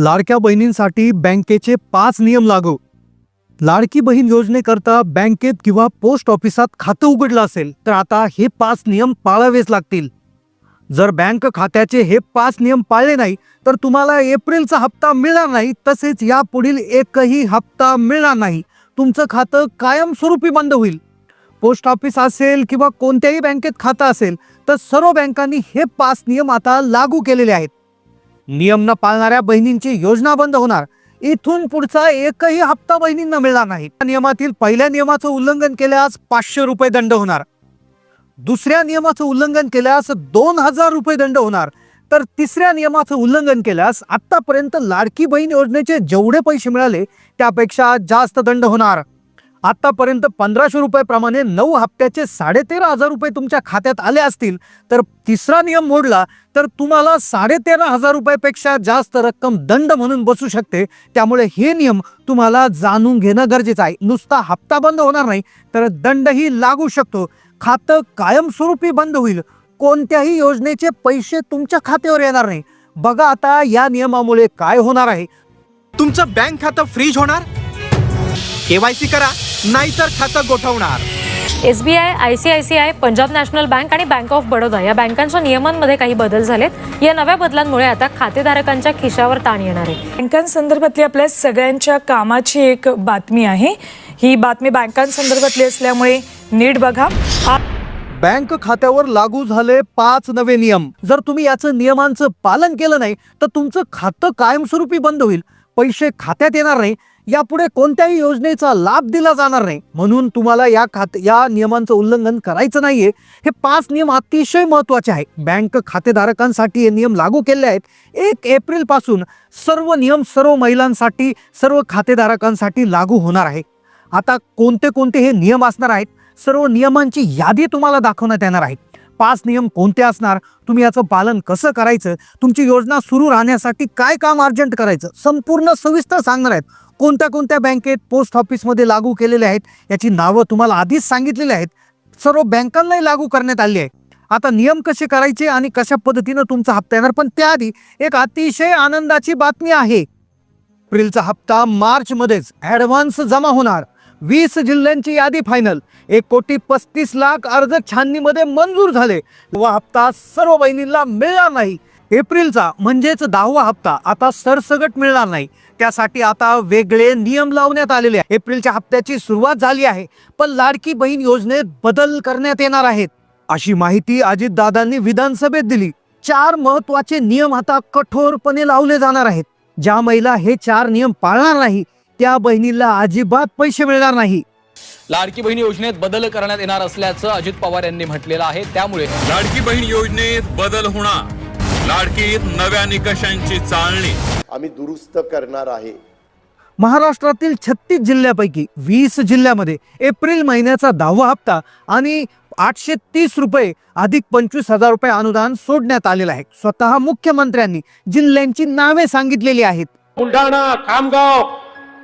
लाडक्या बहिणींसाठी बँकेचे पाच नियम लागू. लाडकी बहीण योजनेकरता बँकेत किंवा पोस्ट ऑफिसात खातं उघडलं असेल तर आता हे पाच नियम पाळावेच लागतील. जर बँक खात्याचे हे पाच नियम पाळले नाही तर तुम्हाला एप्रिलचा हप्ता मिळणार नाही तसेच यापुढील एकही हप्ता मिळणार नाही. तुमचं खातं कायमस्वरूपी बंद होईल. पोस्ट ऑफिस असेल किंवा कोणत्याही बँकेत खातं असेल तर सर्व बँकांनी हे पाच नियम आता लागू केलेले आहेत. नियम न पाळणाऱ्या बहिणींची योजना बंद होणार. इथून पुढचा एकही हप्ता बहिणींना मिळणार नाही. त्या नियमातील पहिल्या नियमाचं उल्लंघन केल्यास पाचशे रुपये दंड होणार. दुसऱ्या नियमाचं उल्लंघन केल्यास दोन हजार रुपये दंड होणार. तर तिसऱ्या नियमाचं उल्लंघन केल्यास आतापर्यंत लाडकी बहीण योजनेचे जेवढे पैसे मिळाले त्यापेक्षा जास्त दंड होणार. आतापर्यंत पंधराशे रुपयाप्रमाणे नऊ हप्त्याचे साडेतेरा हजार रुपये तुमच्या खात्यात आले असतील तर तिसरा नियम मोडला तर तुम्हाला साडेतेरा हजार रुपयापेक्षा जास्त रक्कम दंड म्हणून बसू शकते. त्यामुळे हे नियम तुम्हाला जाणून घेणं गरजेचं आहे. नुसता हप्ता बंद होणार नाही तर दंडही लागू शकतो. खातं कायमस्वरूपी बंद होईल. कोणत्याही योजनेचे पैसे तुमच्या खात्यावर येणार नाही. बघा आता या नियमामुळे काय होणार आहे. तुमचं बँक खातं फ्रीज होणार? केवायसी करा नाहीतर खातं गोठवणार. S B I I C I C I Punjab National Bank आणि बँक ऑफ बडोदा या बँकांच्या नियमांमध्ये काही बदल झालेत. या नव्या बदलांमुळे आता खातेधारकांच्या खिशावर ताण येणार आहे. बँकांसंदर्भातली आपल्या सगळ्यांच्या कामाची एक बातमी आहे. ही बातमी बँकांसंदर्भातली असल्यामुळे नीट बघा. बँक खात्यावर लागू झाले पाच नवे नियम. जर तुम्ही याचं नियमांचं पालन केलं नाही तर तुमचं खातं कायमस्वरूपी बंद होईल. पैसे खात्यात येणार नाही. यापुढे कोणत्याही योजनेचा लाभ दिला जाणार नाही. म्हणून तुम्हाला या खात या नियमांचं उल्लंघन करायचं नाहीये. हे पाच नियम अतिशय महत्त्वाचे आहे बँक खातेधारकांसाठी हे नियम लागू केले आहेत. एक एप्रिलपासून सर्व नियम सर्व महिलांसाठी सर्व खातेधारकांसाठी लागू होणार आहे. आता कोणते कोणते हे नियम असणार आहेत? सर्व नियमांची यादी तुम्हाला दाखवण्यात येणार आहे. पाच नियम कोणते असणार? तुम्ही याचं पालन कसं करायचं? तुमची योजना सुरू राहण्यासाठी काय काम अर्जंट करायचं? संपूर्ण सविस्तर सांगणार आहेत. कोणत्या कोणत्या बँकेत पोस्ट ऑफिसमध्ये लागू केलेले आहेत याची नावं तुम्हाला आधीच सांगितलेली आहेत. सर्व बँकांनाही लागू करण्यात आली आहे. आता नियम कसे करायचे आणि कशा पद्धतीनं तुमचा हप्ता येणार? पण त्याआधी एक अतिशय आनंदाची बातमी आहे. एप्रिलचा हप्ता मार्चमध्येच ॲडव्हान्स जमा होणार. वीस जिल्ह्यांची यादी फायनल. एक कोटी पस्तीस लाख अर्ज छाननीमध्ये मंजूर झाले. व हप्ता सर्व बहिणींना मिळणार नाही. एप्रिलचा म्हणजेच दहावा हप्ता आता सरसगट मिळणार नाही. त्यासाठी आता वेगळे नियम लावण्यात आलेले आहे एप्रिलच्या हप्त्याची सुरुवात झाली आहे पण लाडकी बहीण योजनेत बदल करण्यात येणार आहेत. अशी माहिती अजितदादांनी विधानसभेत दिली. चार महत्त्वाचे नियम आता कठोरपणे लावले जाणार आहेत. ज्या महिला हे चार नियम पाळणार नाही त्या बहिणीला अजिबात पैसे मिळणार नाही. लाडकी बहीण योजनेत बदल करण्यात येणार असल्याचं अजित पवार यांनी म्हटलेलं आहे. त्यामुळे लाडकी बहीण योजनेत बदल होणार. लाडकीत नव्या निकषांची चालणी. आम्ही दुरुस्त करणार आहे. महाराष्ट्रातील छत्तीस जिल्ह्यापैकी वीस जिल्ह्यामध्ये एप्रिल महिन्याचा दहावा हप्ता आणि आठशे तीस रुपये अधिक पंचवीस हजार रुपये अनुदान सोडण्यात आलेलं आहे. स्वतः मुख्यमंत्र्यांनी जिल्ह्यांची नावे सांगितलेली आहेत. बुलढाणा खामगाव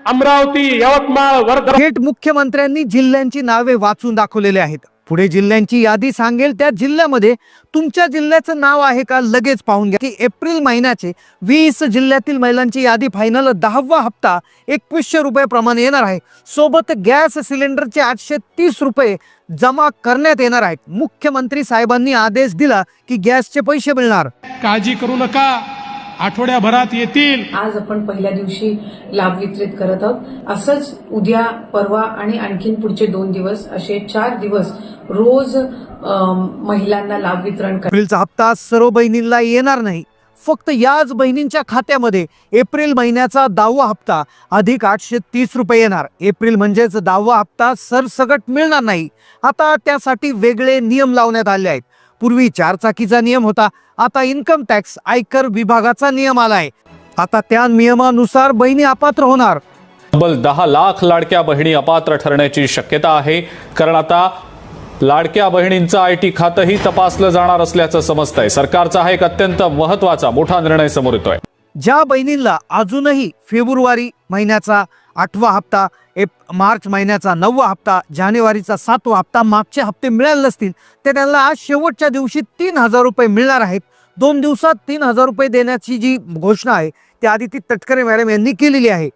अमरावती यवतमाळ वर्धा थेट मुख्यमंत्र्यांनी जिल्ह्यांची नावे वाचून दाखवलेले आहेत. पुढे जिल्ह्यांची यादी सांगेल. त्या जिल्ह्यामध्ये तुमच्या जिल्ह्याचं नाव आहे का लगेच पाहून घ्या. की एप्रिल महिन्याचे वीस जिल्ह्यातील महिलांची यादी फायनल दहावा हप्ता एकवीसशे रुपयाप्रमाणे येणार आहे. सोबत गॅस सिलेंडरचे आठशे तीस रुपये जमा करण्यात येणार आहेत. मुख्यमंत्री साहेबांनी आदेश दिला की गॅसचे पैसे मिळणार. काळजी करू नका. आठवड्याभरात येतील. आज आपण पहिल्या दिवशी लाभ वितरित करत आहोत. असंच उद्या परवा आणि आणखीन पुढचे दोन दिवस असे चार दिवस रोज महिलांना लाभ वितरण कर एप्रिलचा हप्ता सर्व बहिणींना येणार नाही. फक्त याच बहिणींच्या खात्यामध्ये एप्रिल महिन्याचा दहावा हप्ता अधिक आठशे तीस रुपये येणार. एप्रिल म्हणजेच दहावा हप्ता सरसगट मिळणार नाही. आता त्यासाठी वेगळे नियम लावण्यात आले आहेत. पूर्वी चारचाकीचा नियम होता. आता इन्कम टॅक्स आयकर विभागाचा नियम आलाय. आता त्या नियमानुसार बहिणी अपात्र होणार. तब्बल दहा लाख लाडक्या बहिणी अपात्र ठरण्याची शक्यता आहे. कारण आता लाडक्या बहिणींचं आय टी खातंही तपासलं जाणार असल्याचं समजतंय. सरकारचा हा एक अत्यंत महत्त्वाचा मोठा निर्णय समोर येतोय. ज्या बहिणींना अजूनही फेब्रुवारी महिन्याचा आठवा हप्ता एप मार्च महिन्याचा नववा हप्ता जानेवारीचा सातवा हप्ता मागचे हप्ते मिळाले नसतील तर त्यांना आज शेवटच्या दिवशी तीन हजार रुपये मिळणार आहेत. दोन दिवसात तीन हजार रुपये देण्याची जी घोषणा आहे त्या आदिती तटकरे मॅडम यांनी केलेली आहे.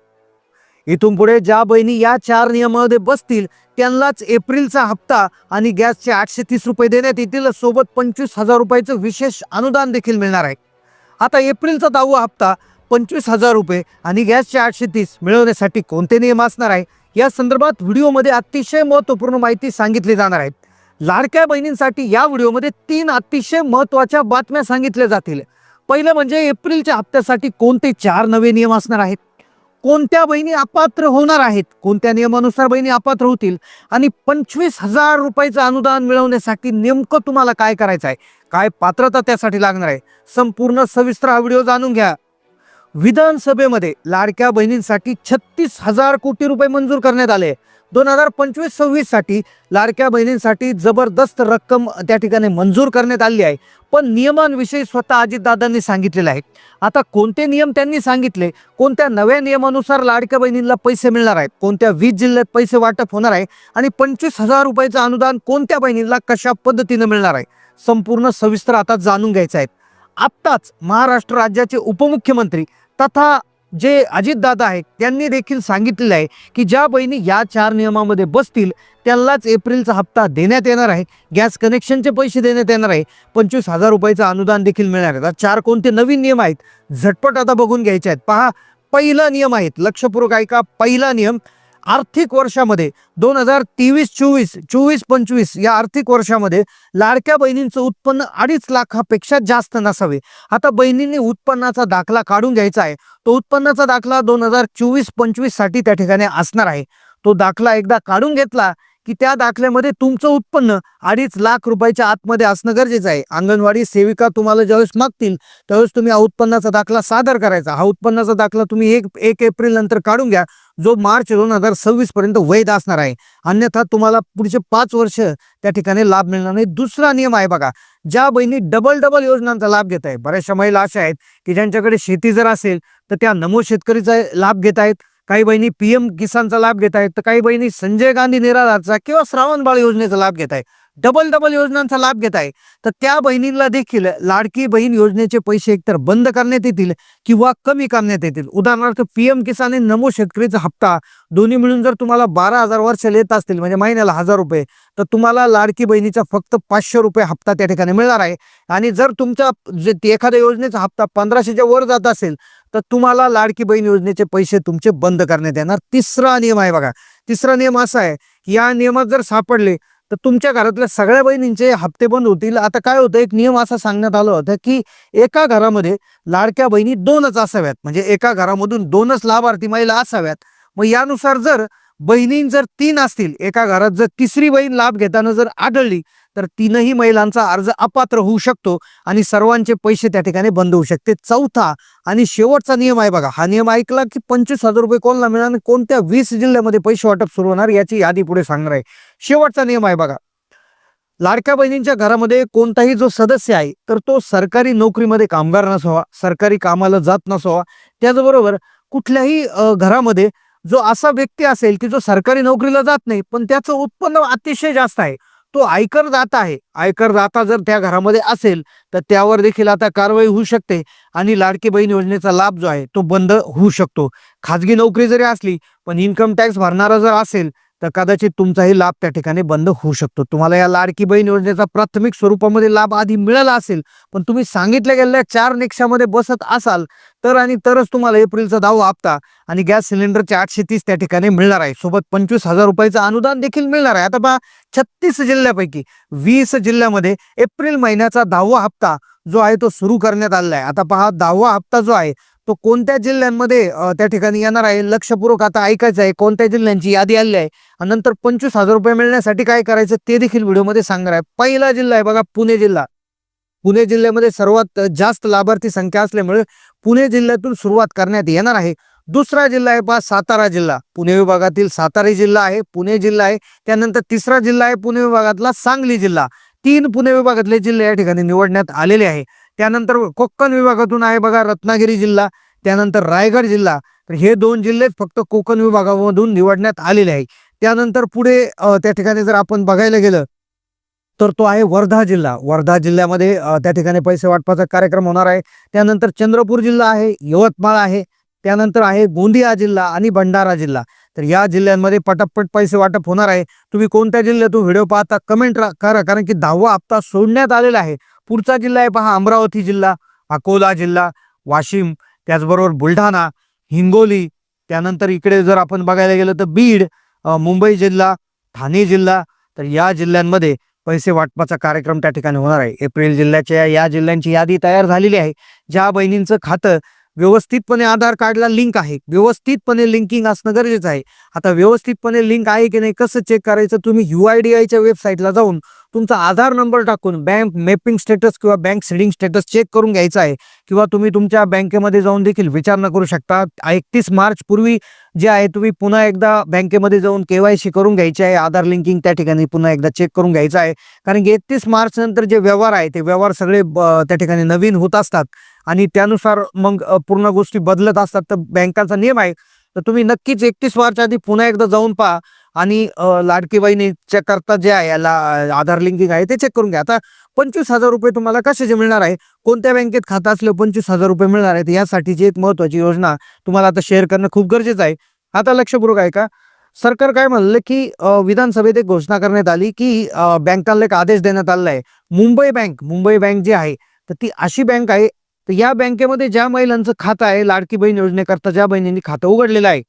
इथून पुढे ज्या बहिणी या चार नियमामध्ये बसतील त्यांनाच एप्रिलचा हप्ता आणि गॅसचे आठशे तीस रुपये देण्यात येतील सोबत पंचवीस हजार रुपयाचं विशेष अनुदान देखील मिळणार आहे. आता एप्रिलचा दहावा हप्ता पंचवीस हजार रुपये आणि गॅसचे आठशे तीस मिळवण्यासाठी कोणते नियम असणार आहे? या संदर्भात व्हिडिओमध्ये अतिशय महत्त्वपूर्ण माहिती सांगितली जाणार आहे. लाडक्या बहिणींसाठी या व्हिडिओमध्ये तीन अतिशय महत्त्वाच्या बातम्या सांगितल्या जातील. पहिलं म्हणजे एप्रिलच्या हप्त्यासाठी कोणते चार नवे नियम असणार आहेत? कोणत्या बहिणी अपात्र होणार आहेत? कोणत्या नियमानुसार बहिणी अपात्र होतील? आणि पंचवीस हजार रुपयाचं अनुदान मिळवण्यासाठी नेमकं तुम्हाला काय करायचं आहे? काय पात्रता त्यासाठी लागणार आहे? संपूर्ण सविस्तर हा व्हिडिओ जाणून घ्या. विधानसभेमध्ये लाडक्या बहिणींसाठी छत्तीस हजार कोटी रुपये मंजूर करण्यात आले. दोन हजार पंचवीस सव्वीससाठी लाडक्या बहिणींसाठी जबरदस्त रक्कम त्या ठिकाणी मंजूर करण्यात आली आहे. पण नियमांविषयी स्वतः अजितदादांनी सांगितलेलं आहे. आता कोणते नियम त्यांनी सांगितले? कोणत्या नव्या नियमानुसार लाडक्या बहिणींना पैसे मिळणार आहेत? कोणत्या वीस जिल्ह्यात पैसे वाटप होणार आहे? आणि पंचवीस हजार रुपयाचं अनुदान कोणत्या बहिणींना कशा पद्धतीनं मिळणार आहे? संपूर्ण सविस्तर आता जाणून घ्यायचं आहे. आत्ताच महाराष्ट्र राज्याचे उपमुख्यमंत्री तथा जे अजितदादा आहेत त्यांनी देखील सांगितलेलं आहे की ज्या बहिणी या चार नियमामध्ये बसतील त्यांनाच एप्रिलचा हप्ता देण्यात येणार आहे. गॅस कनेक्शनचे पैसे देण्यात येणार आहे. पंचवीस हजार रुपयाचं अनुदान देखील मिळणार आहे. आता चार कोणते नवीन नियम आहेत? झटपट आता बघून घ्यायचे आहेत. पहा पहिला नियम आहेत लक्षपूर्वक ऐका पहिला नियम आर्थिक वर्षामध्ये दोन हजार तेवीस चोवीस चोवीस पंचवीस या आर्थिक वर्षामध्ये लाडक्या बहिणींचं उत्पन्न अडीच लाखापेक्षा जास्त नसावे. आता बहिणींनी उत्पन्नाचा दाखला काढून घ्यायचा आहे. तो उत्पन्नाचा दाखला दोन हजार चोवीस पंचवीससाठी त्या ठिकाणी असणार आहे. तो दाखला एकदा काढून घेतला की त्या दाखल्यामध्ये तुमचं उत्पन्न अडीच लाख रुपयाच्या आतमध्ये असणं गरजेचं आहे. अंगणवाडी सेविका तुम्हाला ज्यावेळेस मागतील त्यावेळेस तुम्ही हा उत्पन्नाचा दाखला सादर करायचा. हा उत्पन्नाचा दाखला तुम्ही एक एक एप्रिल नंतर काढून घ्या जो मार्च दोन हजार सव्वीस पर्यंत वैध असणार आहे. अन्यथा तुम्हाला पुढचे पाच वर्ष त्या ठिकाणी लाभ मिळणार नाही. दुसरा नियम आहे बघा ज्या बहिणी डबल डबल योजनांचा लाभ घेत आहे. बऱ्याचशा महिला अशा आहेत की ज्यांच्याकडे शेती जर असेल तर त्या नमो शेतकरीचा लाभ घेत आहेत. काही बहिणी पीएम किसानचा लाभ घेत आहेत तर काही बहिणी संजय गांधी निराधारचा किंवा श्रावण बाळ योजनेचा लाभ घेत आहे डबल डबल योजनांचा लाभ घेत आहे. तर त्या बहिणींना देखील लाडकी बहीण योजनेचे पैसे एकतर बंद करण्यात येतील किंवा कमी करण्यात येतील. उदाहरणार्थ पीएम किसान आणि नमो शेतकरीचा हप्ता. दोन्ही मिळून जर तुम्हाला बारा हजार वर्षाला येत असतील म्हणजे महिन्याला हजार रुपये तर तुम्हाला लाडकी बहिणीचा फक्त पाचशे रुपये हप्ता त्या ठिकाणी मिळणार आहे. आणि जर तुमचा जे ते एखाद्या योजनेचा हप्ता पंधराशेच्या वर जात असेल तर तुम्हाला लाडकी बहीण योजनेचे पैसे तुमचे बंद करण्यात येणार. तिसरा नियम आहे बघा. तिसरा नियम असा आहे की या नियमात जर सापडले तर तुमच्या घरातल्या सगळ्या बहिणींचे हप्ते बंद होतील. आता काय होतं एक नियम असा सांगण्यात आलं होतं की एका घरामध्ये लाडक्या बहिणी दोनच असाव्यात. म्हणजे एका घरामधून दोनच लाभार्थी महिला असाव्यात. मग यानुसार जर बहिणीं जर तीन असतील एका घरात जर तिसरी बहीण लाभ घेताना जर आढळली तर तीनही महिलांचा अर्ज अपात्र होऊ शकतो आणि सर्वांचे पैसे त्या ठिकाणी बंद होऊ शकते. चौथा आणि शेवटचा नियम आहे बघा हा नियम ऐकला की पंचवीस हजार रुपये कोणाला मिळणार आणि कोणत्या वीस जिल्ह्यामध्ये पैसे वाटप सुरू होणार याची यादी पुढे सांगणार आहे. शेवटचा नियम आहे बघा लाडक्या बहिणींच्या घरामध्ये कोणताही जो सदस्य आहे तर तो सरकारी नोकरीमध्ये कामगार नसावा सरकारी कामाला जात नसावा. त्याचबरोबर कुठल्याही घरामध्ये जो असा व्यक्ती असेल की जो सरकारी नोकरीला जात नाही पण त्याचं उत्पन्न अतिशय जास्त आहे. तो आयकर दाता आहे. आयकर दाता जर त्या घरामध्ये असेल तर त्यावर देखील आता कारवाई होऊ शकते आणि लाडकी बहीण योजनेचा लाभ जो आहे तो बंद होऊ शकतो. खाजगी नोकरी जरी असली पण इन्कम टॅक्स भरणारा जर असेल तर कदाचित तुमचाही लाभ त्या ठिकाणी बंद होऊ शकतो. तुम्हाला या लाडकी बहीण योजनेचा प्राथमिक स्वरूपामध्ये लाभ आधी मिळाला असेल पण तुम्ही सांगितल्या गेलेल्या चार निकषामध्ये बसत असाल तर आणि तरच तुम्हाला एप्रिलचा दहावा हप्ता आणि गॅस सिलेंडरचे आठशे तीस त्या ठिकाणी मिळणार आहे. सोबत पंचवीस हजार रुपयाचं अनुदान देखील मिळणार आहे. आता पहा छत्तीस जिल्ह्यापैकी वीस जिल्ह्यामध्ये एप्रिल महिन्याचा दहावा हप्ता जो आहे तो सुरू करण्यात आलेला आहे. आता पहा दहावा हप्ता जो आहे तो कोणत्या जिल्ह्यांमध्ये त्या ठिकाणी येणार आहे? लक्षपूर्वक आता ऐकायचं आहे. कोणत्या जिल्ह्यांची यादी आली आहे? आणि नंतर पंचवीस हजार रुपये मिळण्यासाठी काय करायचं ते देखील व्हिडिओमध्ये सांगणार आहे. पहिला जिल्हा आहे बघा पुणे जिल्हा. पुणे जिल्ह्यामध्ये सर्वात जास्त लाभार्थी संख्या असल्यामुळे पुणे जिल्ह्यातून सुरुवात करण्यात येणार आहे. दुसरा जिल्हा आहे पहा सातारा जिल्हा. पुणे विभागातील सातारा जिल्हा आहे पुणे जिल्हा आहे. त्यानंतर तिसरा जिल्हा आहे पुणे विभागातला सांगली जिल्हा. तीन पुणे विभागातले जिल्हे या ठिकाणी निवडण्यात आलेले आहे. त्यानंतर कोकण विभागातून आहे बघा रत्नागिरी जिल्हा त्यानंतर रायगड जिल्हा. तर हे दोन जिल्हे फक्त कोकण विभागामधून निवडण्यात आलेले आहे त्यानंतर पुढे त्या ठिकाणी जर आपण बघायला गेलं तर तो आहे वर्धा जिल्हा. वर्धा जिल्ह्यामध्ये त्या ठिकाणी पैसे वाटपाचा कार्यक्रम होणार आहे. त्यानंतर चंद्रपूर जिल्हा आहे यवतमाळ आहे. त्यानंतर आहे गोंदिया जिल्हा आणि भंडारा जिल्हा. तर या जिल्ह्यांमध्ये पटापट पैसे वाटप होणार आहे. तुम्ही कोणत्या जिल्ह्यातून व्हिडिओ पाहता कमेंट करा. कारण की दहावा हप्ता सोडण्यात आलेला आहे. पुढचा जिल्हा आहे पहा अमरावती जिल्हा अकोला जिल्हा वाशिम त्याचबरोबर बुलढाणा हिंगोली त्यानंतर इकडे जर आपण बघायला गेलं तर बीड मुंबई जिल्हा ठाणे जिल्हा तर या जिल्ह्यांमध्ये पैसे वाटपाचा कार्यक्रम त्या ठिकाणी होणार आहे. एप्रिल जिल्ह्याच्या या जिल्ह्यांची यादी तयार झालेली आहे ज्या बहिणींचं खातं व्यवस्थितपणे आधार कार्डला लिंक आहे. व्यवस्थितपणे लिंकिंग असणं गरजेचं आहे. आता व्यवस्थितपणे लिंक आहे की नाही कसं चेक करायचं? तुम्ही यू आय डी आयच्या वेबसाईटला जाऊन तुमचा आधार नंबर टाकून बँक मॅपिंग स्टेटस किंवा बँक सिडिंग स्टेटस चेक करून घ्यायचा आहे. किंवा तुम्ही तुमच्या बँकेमध्ये जाऊन देखील विचारणा करू शकता. एकतीस मार्च पूर्वी जे आहे तुम्ही पुन्हा एकदा बँकेमध्ये जाऊन केवायसी करून घ्यायची आहे. आधार लिंकिंग त्या ठिकाणी पुन्हा एकदा चेक करून घ्यायचा आहे. कारण की एकतीस मार्च नंतर जे व्यवहार आहे ते व्यवहार सगळे ब- त्या ठिकाणी नवीन होत असतात. आणि त्यानुसार मग पूर्ण गोष्टी बदलत असतात. तर बँकांचा नियम आहे. तर तुम्ही नक्कीच एकतीस मार्च आधी पुन्हा एकदा जाऊन पहा. आणि लाडकी बहिणीच्या करता जे आहे याला आधार लिंकिंग आहे ते चेक करून घ्या. आता पंचवीस हजार रुपये तुम्हाला कशाचे मिळणार आहे कोणत्या बँकेत खातं असलं पंचवीस हजार रुपये मिळणार आहेत यासाठीची एक महत्वाची योजना तुम्हाला आता शेअर करणं खूप गरजेचं आहे. आता लक्षपूर्वक आहे का सरकार काय म्हणलं की विधानसभेत एक घोषणा करण्यात आली की बँकांना एक आदेश देण्यात आलेला आहे. मुंबई बँक मुंबई बँक जी आहे तर ती अशी बँक आहे तर या बँकेमध्ये ज्या महिलांचं खातं आहे लाडकी बहीण योजनेकरता ज्या बहिणींनी खातं उघडलेलं आहे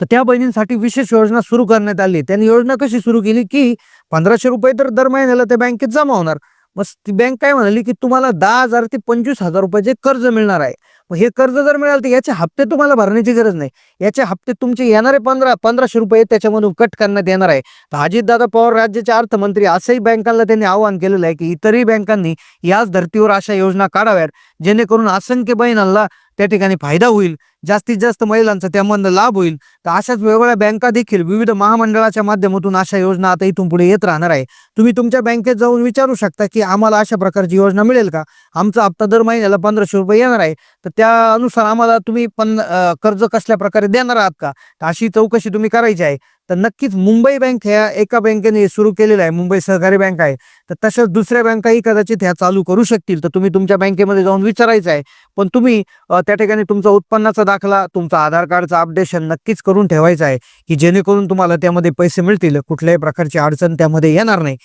तर त्या बहिणींसाठी विशेष योजना सुरू करण्यात आली. त्यांनी योजना कशी सुरू केली की पंधराशे रुपये तर दर महिन्याला त्या बँकेत जमा होणार. मग ती बँक काय म्हणाली की तुम्हाला दहा हजार ते पंचवीस हजार रुपयाचे कर्ज मिळणार आहे. मग हे कर्ज जर मिळालं तर याचे हप्ते तुम्हाला भरण्याची गरज नाही. याचे हप्ते तुमचे येणारे पंधरा पंधराशे रुपये त्याच्यामधून कट करण्यात येणार आहे. तर अजितदादा पवार राज्याचे अर्थमंत्री असंही बँकांना त्यांनी आवाहन केलेलं आहे की इतरही बँकांनी याच धर्तीवर अशा योजना काढाव्यात जेणेकरून असंख्य बहिणांना त्या ठिकाणी फायदा होईल. जास्तीत जास्त महिलांचा त्यामधनं लाभ होईल. तर अशाच वेगवेगळ्या बँका देखील विविध महामंडळाच्या माध्यमातून अशा योजना आता इथून पुढे येत राहणार आहे. तुम्ही तुमच्या बँकेत जाऊन विचारू शकता की आम्हाला अशा प्रकारची योजना मिळेल का? आमचा हप्ता दर महिन्याला पंधराशे रुपये येणार आहे. तर त्या अनुसार आम्हाला तुम्ही पण कर्ज कसल्या प्रकारे देणार आहात का? तर अशी चौकशी तुम्ही करायची आहे. तर नक्कीच मुंबई बँक ह्या एका बँकेने सुरू केलेलं आहे. मुंबई सहकारी बँक आहे. तर तशाच दुसऱ्या बँकाही कदाचित ह्या चालू करू शकतील. तर तुम्ही तुमच्या बँकेमध्ये जाऊन विचारायचं आहे. पण तुम्ही त्या ठिकाणी तुमचा उत्पन्नाचा दाखला तुमचा आधार कार्डचं अपडेशन नक्कीच करून ठेवायचं आहे की जेणेकरून तुम्हाला त्यामध्ये पैसे मिळतील कुठल्याही प्रकारची अडचण त्यामध्ये येणार नाही.